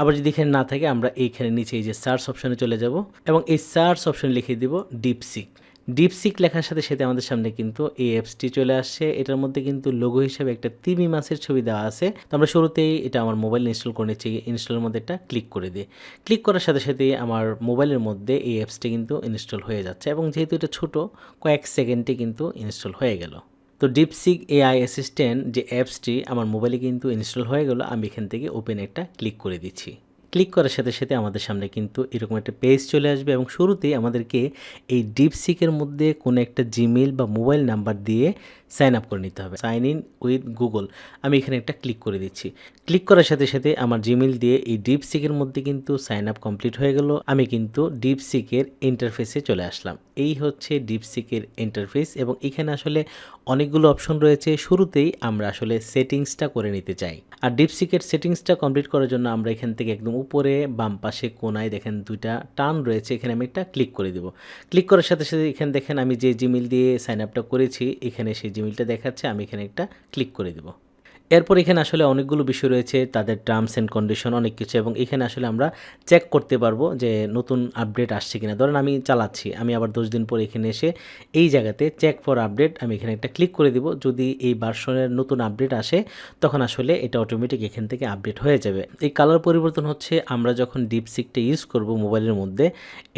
আবার যদি এখানে না থাকে, আমরা এইখানে নিচে এই যে সার্চ অপশনে চলে যাব এবং এই সার্চ অপশনে লিখে দিব ডিপসিক ডিপসিক লেখার সাথে সাথে আমাদের সামনে কিন্তু এই অ্যাপসটি চলে আসছে। এটার মধ্যে কিন্তু লোগো হিসেবে একটা তিমি মাছের ছবি দেওয়া আছে। তো আমরা শুরুতেই এটা আমার মোবাইল ইনস্টল করে নিচ্ছি। ইনস্টলের মধ্যে একটা ক্লিক করে দিই। ক্লিক করার সাথে সাথে আমার মোবাইলের মধ্যে এই অ্যাপসটি কিন্তু ইনস্টল হয়ে যাচ্ছে এবং যেহেতু এটা ছোট, কয়েক সেকেন্ডে কিন্তু ইনস্টল হয়ে গেল। তো ডিপসিক এআই অ্যাসিস্ট্যান্ট যে অ্যাপসটি আমার মোবাইলে কিন্তু ইনস্টল হয়ে গেলো, আমি এখান থেকে ওপেন একটা ক্লিক করে দিচ্ছি। ক্লিক করার সাথে সাথে আমাদের সামনে কিন্তু এরকম একটা পেজ চলে আসবে এবং শুরুতেই আমাদেরকে এই ডিপসিকের মধ্যে কোনো একটা জিমেল বা মোবাইল নাম্বার দিয়ে সাইন আপ করে নিতে হবে। সাইন ইন উইথ গুগল আমি এখানে একটা ক্লিক করে দিচ্ছি। ক্লিক করার সাথে সাথে আমার জিমেল দিয়ে এই ডিপসিকের মধ্যে কিন্তু সাইন আপ কমপ্লিট হয়ে গেল। আমি কিন্তু ডিপ সিকের ইন্টারফেসে চলে আসলাম। এই হচ্ছে ডিপসিকের ইন্টারফেস এবং এখানে আসলে অনেকগুলো অপশন রয়েছে। শুরুতেই আমরা আসলে সেটিংসটা করে নিতে চাই। আর ডিপসিকের সেটিংসটা কমপ্লিট করার জন্য আমরা এখান থেকে একদম উপরে, বাম পাশে, কোনায় দেখেন দুইটা টার্ন রয়েছে। এখানে আমি একটা ক্লিক করে দেবো। ক্লিক করার সাথে সাথে এখানে দেখেন আমি যে জিমেল দিয়ে সাইন আপটা করেছি, এখানে সেই জিমেলটা দেখাচ্ছে আমি এখানে একটা ক্লিক করে দেবো। এরপর এখানে আসলে অনেকগুলো বিষয় রয়েছে, তাদের টার্মস অ্যান্ড কন্ডিশন অনেক কিছু এবং এখানে আসলে আমরা চেক করতে পারব যে নতুন আপডেট আসছে কিনা। ধরেন আমি চালাচ্ছি, আমি আবার দশ দিন পর এখানে এসে এই জায়গাতে চেক ফর আপডেট আমি এখানে একটা ক্লিক করে দিব। যদি এই ভার্সনের নতুন আপডেট আসে, তখন আসলে এটা অটোমেটিক এখান থেকে আপডেট হয়ে যাবে। এই কালার পরিবর্তন হচ্ছে, আমরা যখন ডিপসিকটা ইউজ করব মোবাইলের মধ্যে,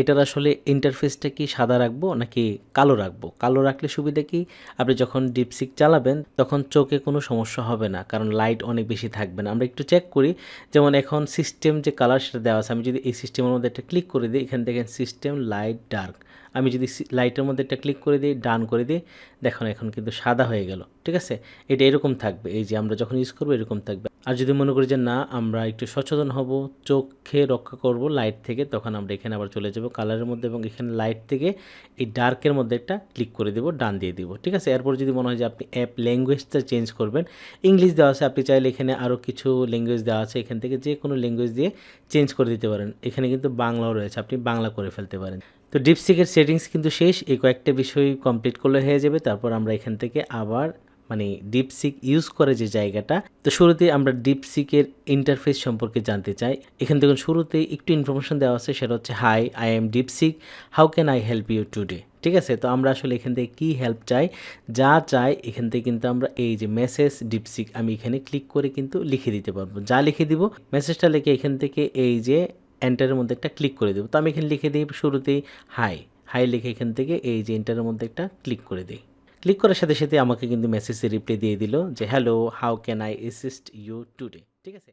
এটার আসলে ইন্টারফেসটা কি সাদা রাখব নাকি কালো রাখব? কালো রাখলে সুবিধা কি? আপনি যখন ডিপসিক চালাবেন, তখন চোখে কোনো সমস্যা হবে না, কারণ লাইট অনেক বেশি থাকবে না। আমরা একটু চেক করি, যেমন এখন সিস্টেম যে কালার সেটা দেওয়া আছে, আমি যদি এই সিস্টেমের মধ্যে একটা ক্লিক করে দিই, এখানে দেখেন সিস্টেম লাইট ডার্ক আমি যদি লাইটের মধ্যে একটা ক্লিক করে দিই ডান করে দিই, দেখুন এখন কিন্তু সাদা হয়ে গেল, ঠিক আছে? এটা এরকম থাকবে, এই যে আমরা যখন ইউজ করব এরকম থাকবে। আর যদি মনে করি যে না, আমরা একটু সচেতন হব, চোখে রক্ষা করব লাইট থেকে, তখন আমরা এখানে আবার চলে যাব কালারের মধ্যে এবং এখানে লাইট থেকে এই ডার্কের মধ্যে একটা ক্লিক করে দেবো, ডান দিয়ে দিব, ঠিক আছে? এরপর যদি মনে হয় যে আপনি অ্যাপ ল্যাঙ্গুয়েজটা চেঞ্জ করবেন ইংলিশ দেওয়া আছে, আপনি চাইলে এখানে আরও কিছু ল্যাঙ্গুয়েজ দেওয়া আছে, এখান থেকে যে কোনো ল্যাঙ্গুয়েজ দিয়ে চেঞ্জ করে দিতে পারেন, এখানে কিন্তু বাংলাও রয়েছে, আপনি বাংলা করে ফেলতে পারেন। তো ডিপসিকের সেটিংস কিন্তু শেষ, এই কয়েকটা বিষয় কমপ্লিট করলে হয়ে যাবে, তারপর আমরা এখান থেকে আবার মানে ডিপসিক ইউজ করে যে জায়গাটা, তো শুরুতে আমরা ডিপসিকের ইন্টারফেস সম্পর্কে জানতে চাই। এখান থেকে শুরুতে একটু ইনফরমেশন দেওয়া আছে, সেটা হচ্ছে hi I am DeepSeek how can I help you today ঠিক আছে? তো আমরা আসলে এখান থেকে কী হেল্প চাই? যা চাই, এখান থেকে কিন্তু আমরা এই যে মেসেজ ডিপসিক আমি এখানে ক্লিক করে কিন্তু লিখে দিতে পারব। যা লিখে দিব মেসেজটা লিখে এখান থেকে এই যে এন্টারের মধ্যে একটা ক্লিক করে দেবো। তো আমি এখানে লিখে দিই, শুরুতেই হাই হাই লিখে এখান থেকে এই যে এন্টারের মধ্যে একটা ক্লিক করে দিই। ক্লিক করার সাথে সাথে আমাকে কিন্তু মেসেজে রিপ্লাই দিয়ে দিল যে hello how can I assist you today ঠিক আছে?